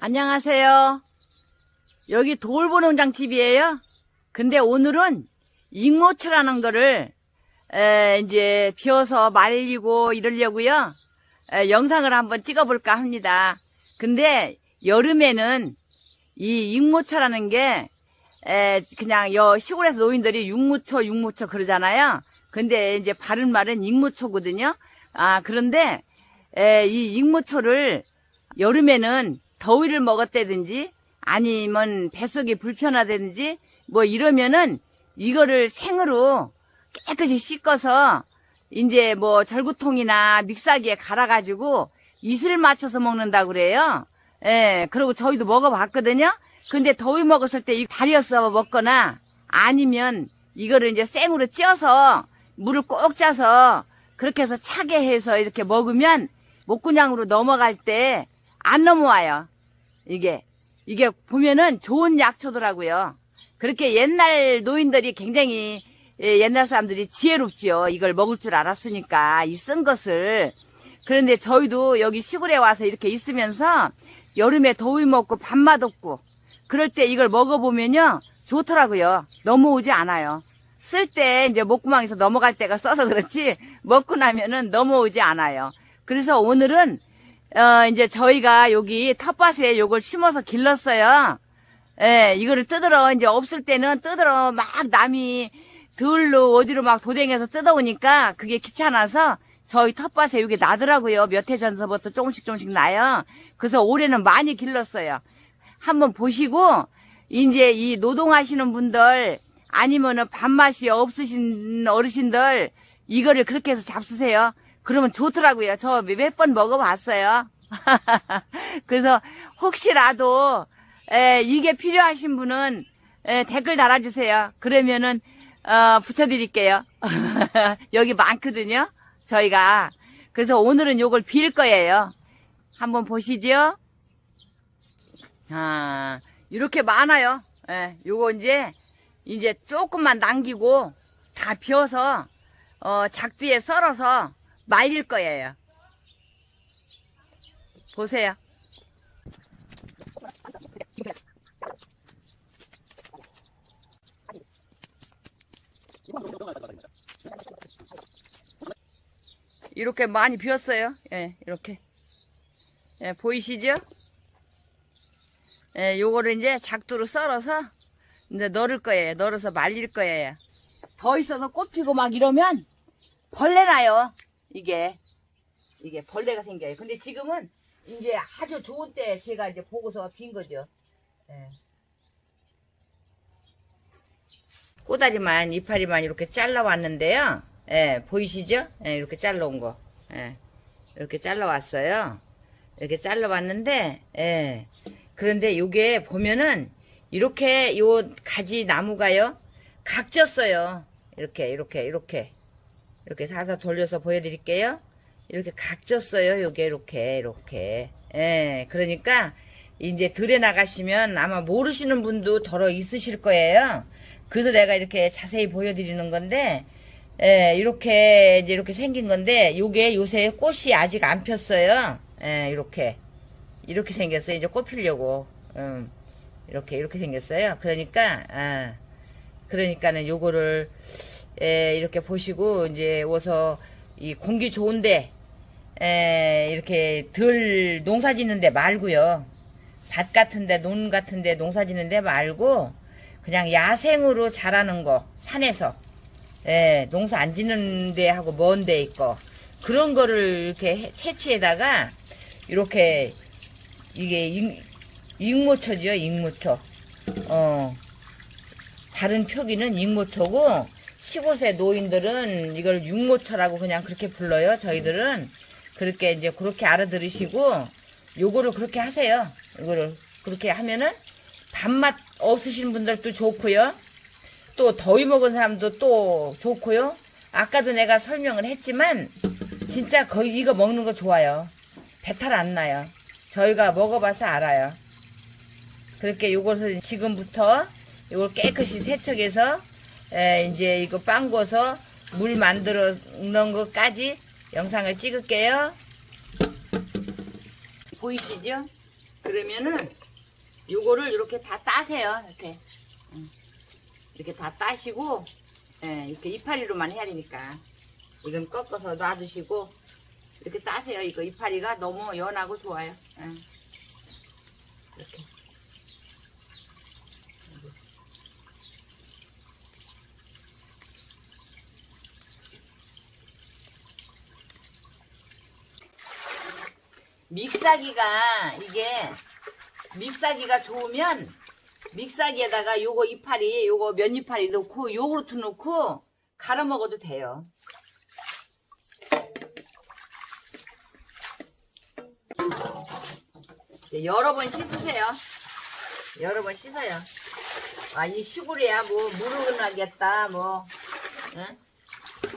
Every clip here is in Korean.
안녕하세요. 여기 돌보농장 집이에요. 근데 오늘은 익모초라는 거를 에, 이제 비워서 말리고 이러려고요. 에, 영상을 한번 찍어볼까 합니다. 근데 여름에는 이 익모초라는 게 에, 그냥 여 시골에서 노인들이 육무초 육무초 그러잖아요. 근데 이제 바른 말은 익무초거든요. 아 그런데 에, 이 익무초를 여름에는 더위를 먹었다든지 아니면 뱃속이 불편하다든지 뭐 이러면은 이거를 생으로 깨끗이 씻어서 이제 뭐 절구통이나 믹사기에 갈아가지고 이슬 맞춰서 먹는다 그래요. 예, 그리고 저희도 먹어봤거든요. 근데 더위 먹었을 때이 달이었어 먹거나 아니면 이거를 이제 생으로 쪄서 물을 꼭 짜서 그렇게 해서 차게 해서 이렇게 먹으면 목구냥으로 넘어갈 때 안 넘어와요. 이게 이게 보면은 좋은 약초더라고요. 그렇게 옛날 노인들이 굉장히 예, 옛날 사람들이 지혜롭지요. 이걸 먹을 줄 알았으니까 이 쓴 것을 그런데 저희도 여기 시골에 와서 이렇게 있으면서 여름에 더위 먹고 밥맛 없고 그럴 때 이걸 먹어보면요 좋더라고요. 넘어오지 않아요. 쓸 때 이제 목구멍에서 넘어갈 때가 써서 그렇지 먹고 나면은 넘어오지 않아요. 그래서 오늘은 어 이제 저희가 여기 텃밭에 요걸 심어서 길렀어요. 예, 이거를 뜯으러 이제 없을 때는 뜯으러 막 남이 들로 어디로 막 도댕해서 뜯어오니까 그게 귀찮아서 저희 텃밭에 여기 나더라고요. 몇 해 전서부터 조금씩 조금씩 나요. 그래서 올해는 많이 길렀어요. 한번 보시고 이제 이 노동하시는 분들 아니면은 밥맛이 없으신 어르신들 이거를 그렇게 해서 잡수세요. 그러면 좋더라고요. 저 몇 번 먹어봤어요. 그래서 혹시라도 에, 이게 필요하신 분은 에, 댓글 달아주세요. 그러면은 어, 붙여드릴게요. 여기 많거든요. 저희가 그래서 오늘은 요걸 빌 거예요. 한번 보시죠. 자, 이렇게 많아요. 예, 요거 이제 이제 조금만 남기고 다 비워서 어, 작두에 썰어서 말릴 거예요. 보세요. 이렇게 많이 비었어요. 예, 이렇게. 예, 보이시죠? 예, 요거를 이제 작두로 썰어서 이제 넣을 거예요. 널어서 말릴 거예요. 더 있어서 꽃 피고 막 이러면 벌레 나요. 이게. 이게 벌레가 생겨요. 근데 지금은 이제 아주 좋은 때 제가 이제 보고서 빈 거죠. 예. 꼬다리만, 이파리만 이렇게 잘라왔는데요. 예, 보이시죠? 예, 이렇게 잘라온 거. 예, 이렇게 잘라왔어요. 이렇게 잘라왔는데, 예. 그런데 요게 보면은, 이렇게 요 가지 나무가요, 각졌어요. 이렇게, 이렇게, 이렇게. 이렇게 살살 돌려서 보여드릴게요. 이렇게 각졌어요. 요게, 이렇게, 이렇게. 예, 그러니까, 이제 들에 나가시면 아마 모르시는 분도 덜어 있으실 거예요. 그래서 내가 이렇게 자세히 보여드리는 건데, 예, 이렇게, 이제 이렇게 생긴 건데, 요게 요새 꽃이 아직 안 폈어요. 예, 이렇게. 이렇게 생겼어요. 이제 꽃 피려고. 음, 이렇게, 이렇게 생겼어요. 그러니까, 아, 그러니까는 요거를, 예, 이렇게 보시고, 이제 와서 이 공기 좋은데, 에, 이렇게 덜 농사 짓는데 말고요. 밭 같은데, 논 같은데 농사 짓는데 말고, 그냥 야생으로 자라는 거, 산에서. 예, 농사 안 짓는 데 하고 먼 데 있고 그런 거를 이렇게 해- 채취에다가 이렇게 이게 익, 익모초지요 익모초 어 다른 표기는 익모초고 시골의 노인들은 이걸 육모초라고 그냥 그렇게 불러요 저희들은 그렇게 이제 그렇게 알아들으시고 요거를 그렇게 하세요 이거를 그렇게 하면은 밥맛 없으신 분들도 좋고요 또 더위 먹은 사람도 또 좋고요. 아까도 내가 설명을 했지만 진짜 거의 이거 먹는 거 좋아요. 배탈 안 나요. 저희가 먹어봐서 알아요. 그렇게 요것을 지금부터 요걸 깨끗이 세척해서 에, 이제 이거 빵궈서 물 만들어 놓은 것까지 영상을 찍을게요. 보이시죠? 그러면은 요거를 이렇게 다 따세요. 이렇게. 응. 이렇게 다 따시고 예, 이렇게 이파리로만 해야 되니까 이건 꺾어서 놔두시고 이렇게 따세요. 이거 이파리가 너무 연하고 좋아요. 예. 이렇게. 믹사기가 이게 믹사기가 좋으면 믹사기에다가 요거 이파리 요거 면 이파리 넣고 요구르트 넣고 갈아 먹어도 돼요. 이제 여러 번 씻으세요. 여러 번 씻어요. 아, 이 시골이야, 뭐, 무르고 나겠다, 뭐, 응?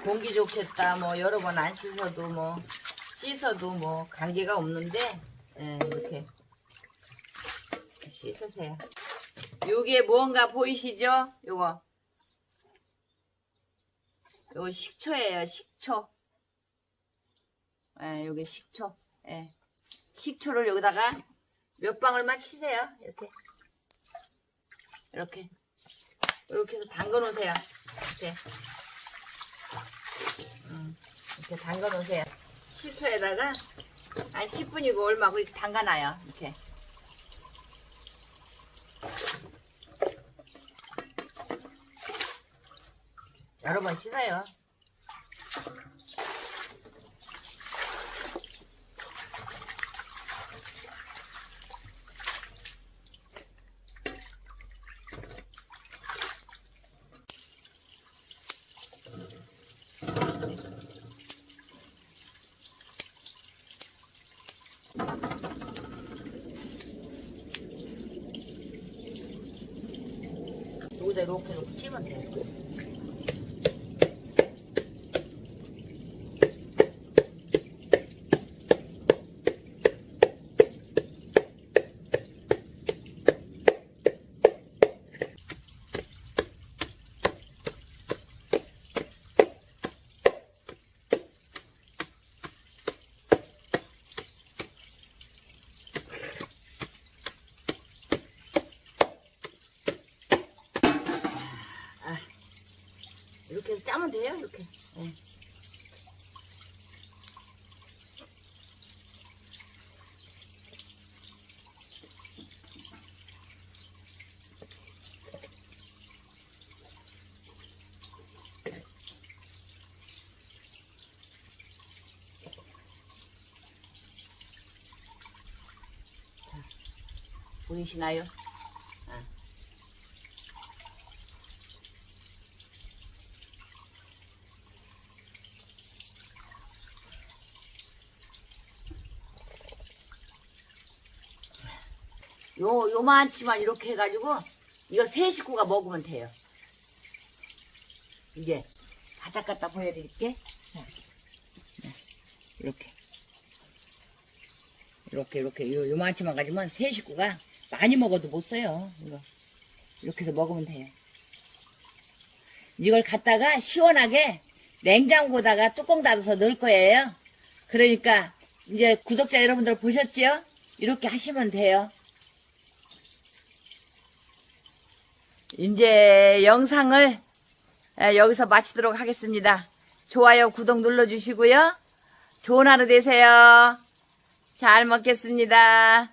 공기 좋겠다, 뭐, 여러 번 안 씻어도 뭐, 씻어도 뭐, 관계가 없는데, 예, 이렇게 씻으세요. 요게 뭔가 보이시죠? 요거. 요거 식초예요, 식초. 예, 요게 식초. 예. 식초를 여기다가 몇 방울만 치세요. 이렇게. 이렇게. 이렇게 해서 담가 놓으세요. 이렇게. 음, 이렇게 담가 놓으세요. 식초에다가 한 10분이고 얼마고 이렇게 담가놔요. 이렇게. 여러 번 씻어요. 여기다 이렇게 놓고 찌면 돼요. 이렇게 해서 짜면 돼요, 이렇게. 예. 자, 보이시나요? 요, 요만치만 이렇게 해가지고, 이거 세 식구가 먹으면 돼요. 이게, 바짝 갖다 보여드릴게. 자, 네, 이렇게. 이렇게, 이렇게, 요, 요만치만 가지면 세 식구가 많이 먹어도 못 써요. 이거. 이렇게 해서 먹으면 돼요. 이걸 갖다가 시원하게 냉장고에다가 뚜껑 닫아서 넣을 거예요. 그러니까, 이제 구독자 여러분들 보셨죠? 이렇게 하시면 돼요. 이제 영상을 에, 여기서 마치도록 하겠습니다. 좋아요, 구독 눌러주시고요. 좋은 하루 되세요. 잘 먹겠습니다.